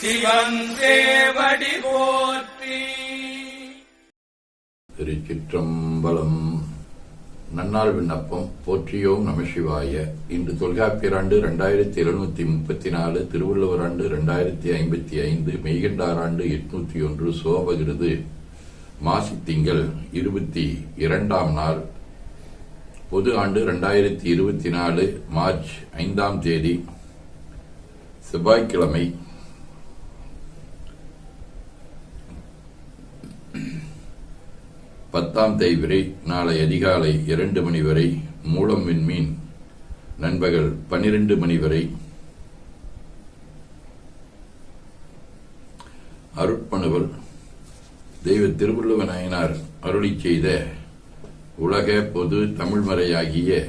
சிவன் தேவடி போற்றி. திருச்சிற்றம்பலம். நன்னாள் விண்ணப்பம். போற்றியோம் நமசிவாய இன்று தொல்காப்பியர் ஆண்டு இரண்டாயிரத்தி எழுநூத்தி முப்பத்தி நாலு திருவள்ளுவர் ஆண்டு இரண்டாயிரத்தி ஐம்பத்தி ஐந்து மெய்கண்டார் ஆண்டு எட்நூத்தி ஒன்று சோபகிருது மாசி திங்கள் இருபத்தி இரண்டாம் நாள். பொது ஆண்டு இரண்டாயிரத்தி இருபத்தி நாலு மார்ச் ஐந்தாம் தேதி செவ்வாய்க்கிழமை. பத்தாம் தேய்விரை நாளை அதிகாலை இரண்டு மணி வரை மூலம் விண்மீன் நண்பகல் பனிரெண்டு மணி வரை. அருட்பணுவல். தெய்வ திருவள்ளுவ நாயனார் அருளி செய்த உலக பொது தமிழ்மறையாகிய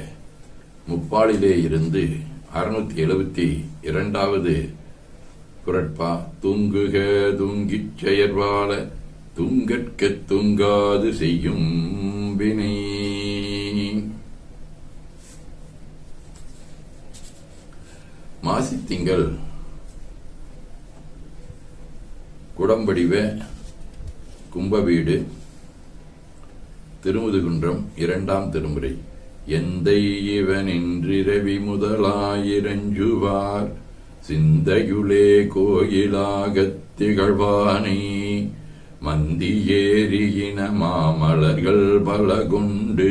முப்பாலிலே இருந்து அறுநூத்தி எழுபத்தி இரண்டாவது குரட்பா தூங்குக தூங்கிச் செயற்பால. துங்கற்க துங்காது செய்யும் வினை. மாசித்திங்கள் குடம்படிவ கும்பவீடு திருமுதுகுன்றம் இரண்டாம் திருமுறை. எந்தை இவனின்றிரவி முதலாயிரஞ்சுவார் சிந்தையுளே கோயிலாகத் திகழ்வானே. மந்தியேறியின மாமலர்கள் பல கொண்டு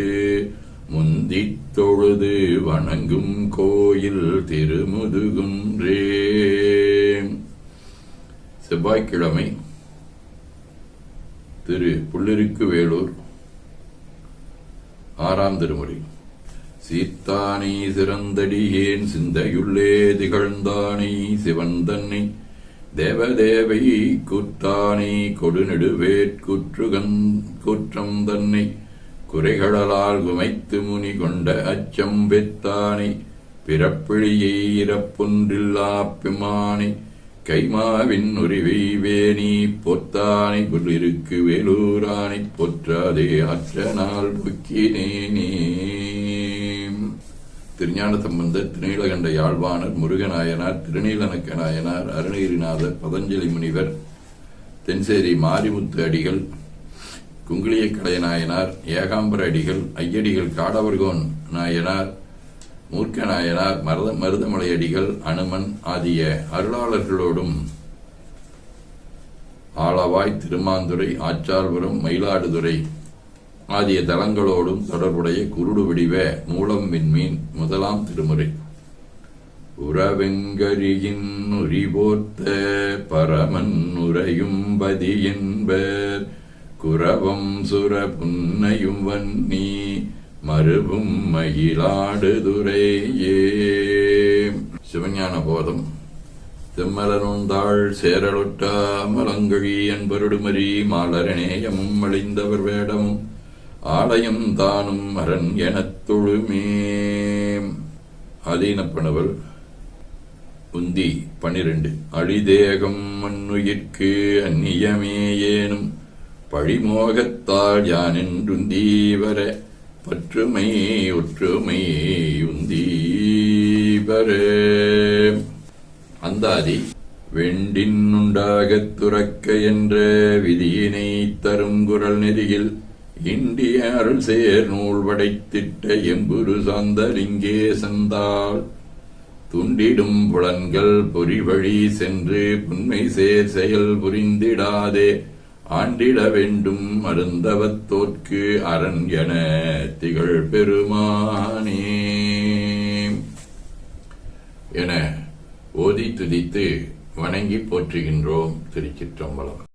முந்தித் தொழுது வணங்கும் கோயில் திருமுதுகுன்றே. செவ்வாய்க்கிழமை திரு புள்ளிருக்கு வேலூர் ஆறாம் திருமுறை. சீர்த்தானே சிறந்தடியேன் சிந்தையுள்ளே திகழ்ந்தானே சிவன் தன்னை தேவதேவை குத்தானே கொடுநெடுவேற்குற்றுகன் குற்றம் தன்னை குறைகடலால் குமைத்து முனி கொண்ட அச்சம் பெத்தானை பிறப்பிழியை இறப்பொன்றில்லா பிமானை கைமாவின் உரிவை வேணி பொத்தானை புல்லிருக்கு வேலூரானை பொற்றாதே அற்ற நாள் புக்கினேனே. திருஞான சம்பந்தர் திருநீலகண்ட யாழ்வாணர் முருகநாயனார் திருநீலனக்க நாயனார் அருணகிரிநாதர் பதஞ்சலி முனிவர் தென்சேரி மாரிமுத்து அடிகள் குங்குளிய நாயனார் ஏகாம்பர அடிகள் ஐயடிகள் காடவர்கோன் நாயனார் மூர்க்க நாயனார் மருத மருதமலை அடிகள் அனுமன் ஆகிய அருளாளர்களோடும் ஆளவாய் திருமாந்துறை ஆச்சார்புரம் மயிலாடுதுறை ஆகிய தலங்களோடும் தொடர்புடைய குருடு வடிவ மூலம் விண்மீன் முதலாம் திருமுறை. உறவெங்கரியின் உரிபோர்த்த பரமன் உரையும் பதி என்பர். குரவம் சுர புன்னையும் வன்னி மறுபும் மயிலாடுதுரையே சிவஞான போதம் செம்மலனுந்தாள் சேரலொட்டா மலங்கழி என்பருடுமரி மாலரணேயமும் அழிந்தவர் வேடமும் ஆலயம் தானும் அரண் எனத் தொழுமே. அதீனப்பனவர் உந்தி பனிரெண்டு. அழிதேகம் மண்ணுயிர்க்கு அந்நியமே ஏனும். பழிமோகத்தால் வர பற்றுமை ஒற்றுமை உந்தீபர அந்தாதி வெண்டின் உண்டாகத் துறக்க என்ற விதியினை தரும் குரல் நெறியில் இந்திய அருள் சேர் நூல் படைத்திட்ட எம்புரு சாந்தலிங்கே சந்தாள் துண்டிடும் புலன்கள் பொறிவழி சென்று புன்மை சேர் செயல் புரிந்திடாதே. ஆண்டிட வேண்டும் அருந்தவத்தோற்கு அரண் என திகழ் பெருமானே. என ஓதி துதித்து வணங்கி போற்றுகின்றோம் திருச்சிற்றம்பலம்.